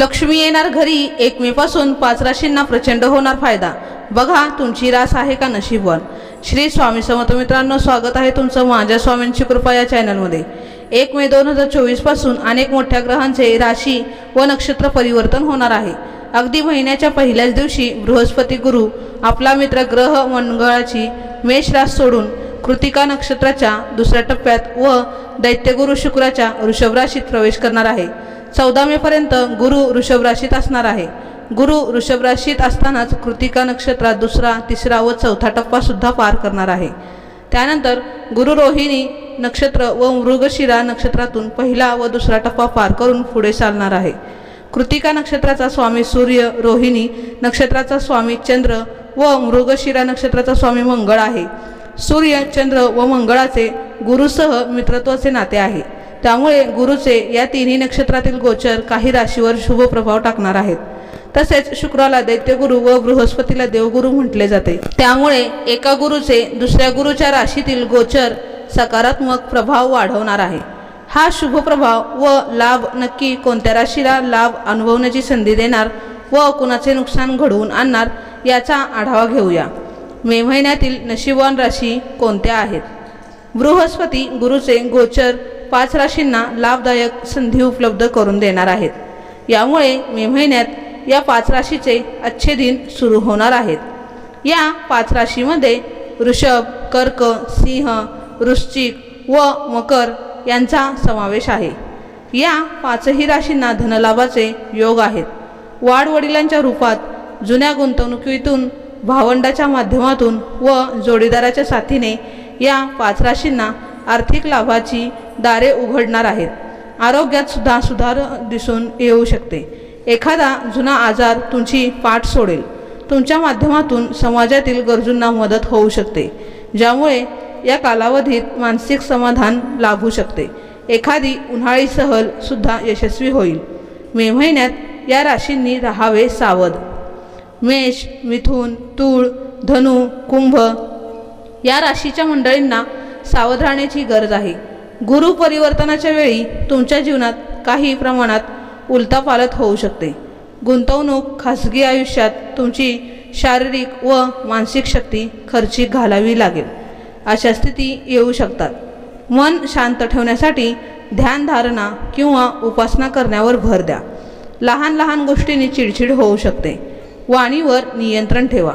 लक्ष्मी येणार घरी एकमेपासून पाच राशींना प्रचंड होणार फायदा. बघा तुमची रास आहे का नशीबवर श्री स्वामी समर्थ मित्रांनो स्वागत आहे तुमचं माझ्या स्वामींची कृपा या चॅनलमध्ये. एक मे दोन हजार चोवीसपासून अनेक मोठ्या ग्रहांचे राशी व नक्षत्र परिवर्तन होणार आहे. अगदी महिन्याच्या पहिल्याच दिवशी बृहस्पती गुरु आपला मित्र ग्रह मंगळाची मेष रास सोडून कृतिका नक्षत्राच्या दुसऱ्या टप्प्यात व दैत्यगुरु शुक्राच्या वृषभ राशीत प्रवेश करणार आहे. चौदा मेपर्यंत गुरु वृषभ राशीत असणार आहे. गुरु वृषभ राशीत असतानाच कृतिका नक्षत्रात दुसरा तिसरा व चौथा टप्पा सुद्धा पार करणार आहे. त्यानंतर गुरु रोहिणी नक्षत्र व मृगशिरा नक्षत्रातून पहिला व दुसरा टप्पा पार करून पुढे चालणार आहे. कृतिका नक्षत्राचा स्वामी सूर्य रोहिणी नक्षत्राचा स्वामी चंद्र व मृगशिरा नक्षत्राचा स्वामी मंगळ आहे. सूर्य चंद्र व मंगळाचे गुरुसह मित्रत्वाचे नाते आहे. त्यामुळे गुरुचे या तिन्ही नक्षत्रातील गोचर काही राशीवर शुभ प्रभाव टाकणार आहेत. तसेच शुक्राला दैत्यगुरु व बृहस्पतीला देवगुरु म्हटले जाते. त्यामुळे एका गुरुचे दुसऱ्या गुरुच्या राशीतील गोचर सकारात्मक प्रभाव वाढवणार आहे. हा शुभ प्रभाव व लाभ नक्की कोणत्या राशीला लाभ अनुभवण्याची संधी देणार व कुणाचे नुकसान घडवून आणणार याचा आढावा घेऊया. मे महिन्यातील नशिबवान राशी कोणत्या आहेत? बृहस्पती गुरुचे गोचर पाच राशींना लाभदायक संधी उपलब्ध करून देणार आहेत. यामुळे मे महिन्यात या पाच राशीचे अच्छे दिन सुरू होणार आहेत. या पाच राशीमध्ये वृषभ कर्क सिंह वृश्चिक व मकर यांचा समावेश आहे. या पाचही राशींना धनलाभाचे योग आहेत. वाडवडिलांच्या रूपात जुन्या गुंतवणुकीतून भावंडाच्या माध्यमातून व जोडीदाराच्या साथीने या पाच राशींना आर्थिक लाभाची दारे उघडणार आहेत. आरोग्यात सुद्धा सुधार दिसून येऊ शकते. एखादा जुना आजार तुमची पाठ सोडेल. तुमच्या माध्यमातून समाजातील गरजूंना मदत होऊ शकते ज्यामुळे या कालावधीत मानसिक समाधान लाभू शकते. एखादी उन्हाळी सहल सुद्धा यशस्वी होईल. मे महिन्यात या राशींनी राहावे सावध. मेष मिथुन तूळ धनु कुंभ या राशीच्या मंडळींना सावध राहण्याची गरज आहे. गुरु परिवर्तनाच्या वेळी तुमच्या जीवनात काही प्रमाणात उलतापालत होऊ शकते. गुंतवणूक खाजगी आयुष्यात तुमची शारीरिक व मानसिक शक्ती खर्चिक घालावी लागेल. अशा स्थिती येऊ शकतात. मन शांत ठेवण्यासाठी ध्यानधारणा किंवा उपासना करण्यावर भर द्या. लहान लहान गोष्टींनी चिडचिड होऊ शकते. वाणीवर नियंत्रण ठेवा.